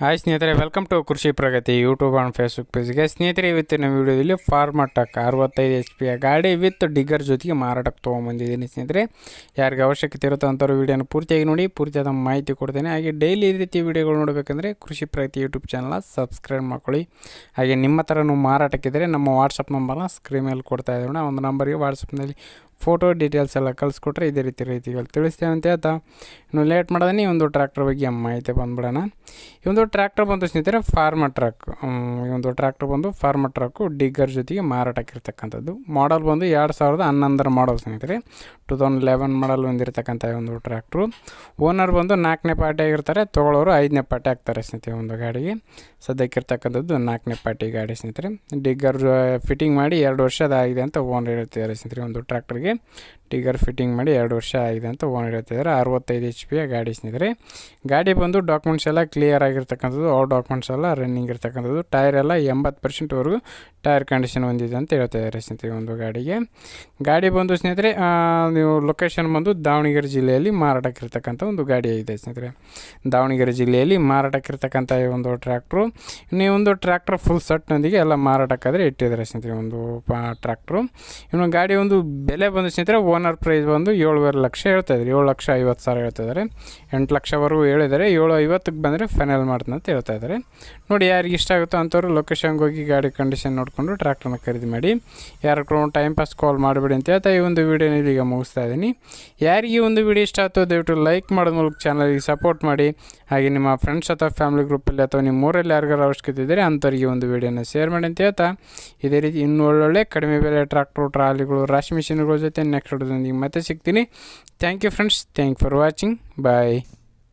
Hi ಸ್ನೇಹಿತರೆ welcome to Krishi Pragati YouTube and Facebook ಪೇಜ್ಗೆ ಸ್ನೇಹಿತರೆ ಇವತ್ತಿನ ವಿಡಿಯೋದಲ್ಲಿ ಫಾರ್ಮಟಕ್ ಅರವತ್ತೈದು ಎಚ್ ಪಿಯ ಗಾಡಿ ವಿತ್ ಡಿಗ್ಗರ್ ಜೊತೆಗೆ ಮಾರಾಟಕ್ಕೆ ತೊಗೊಂಬಂದಿದ್ದೀನಿ ಸ್ನೇಹಿತರೆ. ಯಾರಿಗೆ ಅವಶ್ಯಕತೆ ಇರುತ್ತೋ ಅಂಥವ್ರು ವೀಡಿಯೋನ ಪೂರ್ತಿಯಾಗಿ ನೋಡಿ, ಪೂರ್ತಿಯಾದ ಮಾಹಿತಿ ಕೊಡ್ತೇನೆ. ಹಾಗೆ ಡೈಲಿ ಈ ರೀತಿ ವಿಡಿಯೋಗಳು ನೋಡಬೇಕಂದ್ರೆ ಕೃಷಿ ಪ್ರಗತಿ ಯೂಟ್ಯೂಬ್ ಚಾನಲ್ನ ಸಬ್ಸ್ಕ್ರೈಬ್ ಮಾಡ್ಕೊಳ್ಳಿ. ಹಾಗೆ ನಿಮ್ಮ ಥರನೂ ಮಾರಾಟಕ್ಕಿದ್ದರೆ ನಮ್ಮ ವಾಟ್ಸಪ್ ನಂಬರ್ನ ಸ್ಕ್ರೀನ್ ಮೇಲೆ ಕೊಡ್ತಾ ಇದ್ದೀವಿ ಒಂದು ನಂಬರಿಗೆ ವಾಟ್ಸಪ್ನಲ್ಲಿ ಫೋಟೋ ಡೀಟೇಲ್ಸ್ ಎಲ್ಲ ಕಳಿಸ್ಕೊಟ್ರೆ ಇದೇ ರೀತಿ ರೀತಿಗಳು ತಿಳಿಸ್ತೇವೆ ಅಂತ ಹೇಳ್ತಾ. ಇನ್ನು ಲೇಟ್ ಮಾಡೋದೇ ಈ ಒಂದು ಟ್ರ್ಯಾಕ್ಟರ್ ಬಗ್ಗೆ ಮಾಹಿತಿ ಬಂದ್ಬಿಡೋಣ. ಈ ಒಂದು ಟ್ರ್ಯಾಕ್ಟರ್ ಬಂದು ಸ್ನೇಹಿತರೆ ಫಾರ್ಮ ಟ್ರಕ್ ಈ ಒಂದು ಟ್ರ್ಯಾಕ್ಟರ್ ಬಂದು ಫಾರ್ಮ ಟ್ರಕ್ಕು ಡಿಗ್ಗರ್ ಜೊತೆಗೆ ಮಾರಾಟಕ್ಕಿರ್ತಕ್ಕಂಥದ್ದು ಮಾಡಲ್ ಬಂದು ಎರಡು ಸಾವಿರದ ಹನ್ನೊಂದರ ಮಾಡಲ್ ಸ್ನೇಹಿತರೆ. ಟು ತೌಸಂಡ್ ಲೆವೆನ್ ಮಾಡಲ್ ಹೊಂದಿರತಕ್ಕಂಥ ಒಂದು ಟ್ರ್ಯಾಕ್ಟ್ರು ಓನರ್ ಬಂದು ನಾಲ್ಕನೇ ಪಾರ್ಟಿ ಆಗಿರ್ತಾರೆ ತೊಗೊಳೋರು ಐದನೇ ಪಾರ್ಟಿ ಆಗ್ತಾರೆ ಸ್ನೇಹಿತರೆ ಒಂದು ಗಾಡಿಗೆ. ಸದ್ಯಕ್ಕಿರ್ತಕ್ಕಂಥದ್ದು ನಾಲ್ಕನೇ ಪಾರ್ಟಿ ಗಾಡಿ ಸ್ನೇಹಿತರೆ. ಡಿಗ್ಗರ್ ಫಿಟ್ಟಿಂಗ್ ಮಾಡಿ ಎರಡು ವರ್ಷದ ಆಗಿದೆ ಅಂತ ಓನರ್ ಹೇಳ್ತಿದ್ದಾರೆ ಸ್ನೇಹಿತರೆ ಒಂದು ಟ್ರ್ಯಾಕ್ಟರ್ಗೆ છે ಟಿಗರ್ ಫಿಟ್ಟಿಂಗ್ ಮಾಡಿ ಎರಡು ವರ್ಷ ಆಗಿದೆ ಅಂತ ಓನರ್ ಹೇಳ್ತಿದ್ದಾರೆ. ಅರವತ್ತೈದು ಎಚ್ ಪಿ ಗಾಡಿ ಸ್ನೇಹಿತರೆ. ಗಾಡಿ ಬಂದು ಡಾಕ್ಯುಮೆಂಟ್ಸ್ ಎಲ್ಲ ಕ್ಲಿಯರ್ ಆಗಿರ್ತಕ್ಕಂಥದ್ದು ಆ ಡಾಕ್ಯುಮೆಂಟ್ಸ್ ಎಲ್ಲ ರನ್ನಿಂಗ್ ಇರ್ತಕ್ಕಂಥದ್ದು. ಟೈರ್ ಎಲ್ಲ ಎಂಬತ್ತು ಪರ್ಸೆಂಟ್ವರೆಗೂ ಟೈರ್ ಕಂಡೀಷನ್ ಹೊಂದಿದೆ ಅಂತ ಹೇಳ್ತಾ ಇದ್ದಾರೆ ಸ್ನೇಹಿತರೆ ಒಂದು ಗಾಡಿಗೆ. ಗಾಡಿ ಬಂದು ಸ್ನೇಹಿತರೆ ನೀವು ಲೊಕೇಶನ್ ಬಂದು ದಾವಣಗೆರೆ ಜಿಲ್ಲೆಯಲ್ಲಿ ಮಾರಾಟಕ್ಕಿರ್ತಕ್ಕಂಥ ಒಂದು ಗಾಡಿ ಇದೆ ಸ್ನೇಹಿತರೆ. ದಾವಣಗೆರೆ ಜಿಲ್ಲೆಯಲ್ಲಿ ಮಾರಾಟಕ್ಕಿರ್ತಕ್ಕಂಥ ಈ ಒಂದು ಟ್ರ್ಯಾಕ್ಟ್ರು ನೀವು ಒಂದು ಟ್ರ್ಯಾಕ್ಟರ್ ಫುಲ್ ಸೆಟ್ನೊಂದಿಗೆ ಎಲ್ಲ ಮಾರಾಟಕ್ಕಾದರೆ ಇಟ್ಟಿದ್ದಾರೆ ಸ್ನೇಹಿತರೆ ಒಂದು ಟ್ರ್ಯಾಕ್ಟ್ರು ಇನ್ನೊಂದು ಗಾಡಿ ಒಂದು ಬೆಲೆ ಬಂದು ಸ್ನೇಹಿತರೆ ಓನರ್ ಪ್ರೈಸ್ ಬಂದು ಏಳುವರೆ ಲಕ್ಷ ಹೇಳ್ತಾ ಇದ್ದಾರೆ ಏಳು ಲಕ್ಷ ಐವತ್ತು ಸಾವಿರ ಹೇಳ್ತಾ ಇದ್ದಾರೆ ಎಂಟು ಲಕ್ಷವರೆಗೂ ಹೇಳಿದ್ದಾರೆ ಏಳು ಐವತ್ತಕ್ಕೆ ಬಂದರೆ ಫೈನಲ್ ಮಾಡ್ತೀನಿ ಅಂತ ಹೇಳ್ತಾ ಇದ್ದಾರೆ ನೋಡಿ ಯಾರಿಗೆ ಇಷ್ಟ ಆಗುತ್ತೋ ಅಂಥವ್ರು ಲೊಕೇಶನ್ಗೆ ಹೋಗಿ ಗಾಡಿ ಕಂಡೀಷನ್ ನೋಡಿಕೊಂಡು ಟ್ರ್ಯಾಕ್ಟರ್ನ ಖರೀದಿ ಮಾಡಿ. ಯಾರು ಟೈಮ್ ಪಾಸ್ ಕಾಲ್ ಮಾಡಿಬಿಡಿ ಅಂತ ಹೇಳ್ತಾ ಈ ಒಂದು ವೀಡಿಯೋನ ಈಗ ಮುಗಿಸ್ತಾ ಇದ್ದೀನಿ. ಯಾರಿಗೆ ಒಂದು ವಿಡಿಯೋ ಇಷ್ಟ ಆಯ್ತು ದಯವಿಟ್ಟು ಲೈಕ್ ಮಾಡೋದ ಮೂಲಕ ಚಾನಲಿಗೆ ಸಪೋರ್ಟ್ ಮಾಡಿ. ಹಾಗೆ ನಿಮ್ಮ ಫ್ರೆಂಡ್ಸ್ ಅಥವಾ ಫ್ಯಾಮಿಲಿ ಗ್ರೂಪಲ್ಲಿ ಅಥವಾ ನಿಮ್ಮ ಊರಲ್ಲಿ ಯಾರಿಗಾರು ಅವಶ್ಯಕತೆ ಇದ್ದರೆ ಅಂಥವ್ರಿಗೆ ಒಂದು ವೀಡಿಯೋನ ಶೇರ್ ಮಾಡಿ ಅಂತ ಹೇಳ್ತಾ ಇದೇ ರೀತಿ ಇನ್ನೂ ಒಳ್ಳೊಳ್ಳೆ ಕಡಿಮೆ ಬೆಲೆ ಟ್ರ್ಯಾಕ್ಟ್ರು ಟ್ರಾಲಿಗಳು ರಾಶಿ ಮಿಷಿನ್ಗಳ ಜೊತೆ ನೆಕ್ಸ್ಟ್ ವಿಡಿಯೋದೊಂದಿಗೆ ಮತ್ತೆ ಸಿಗ್ತೀನಿ. Thank you friends thank for watching bye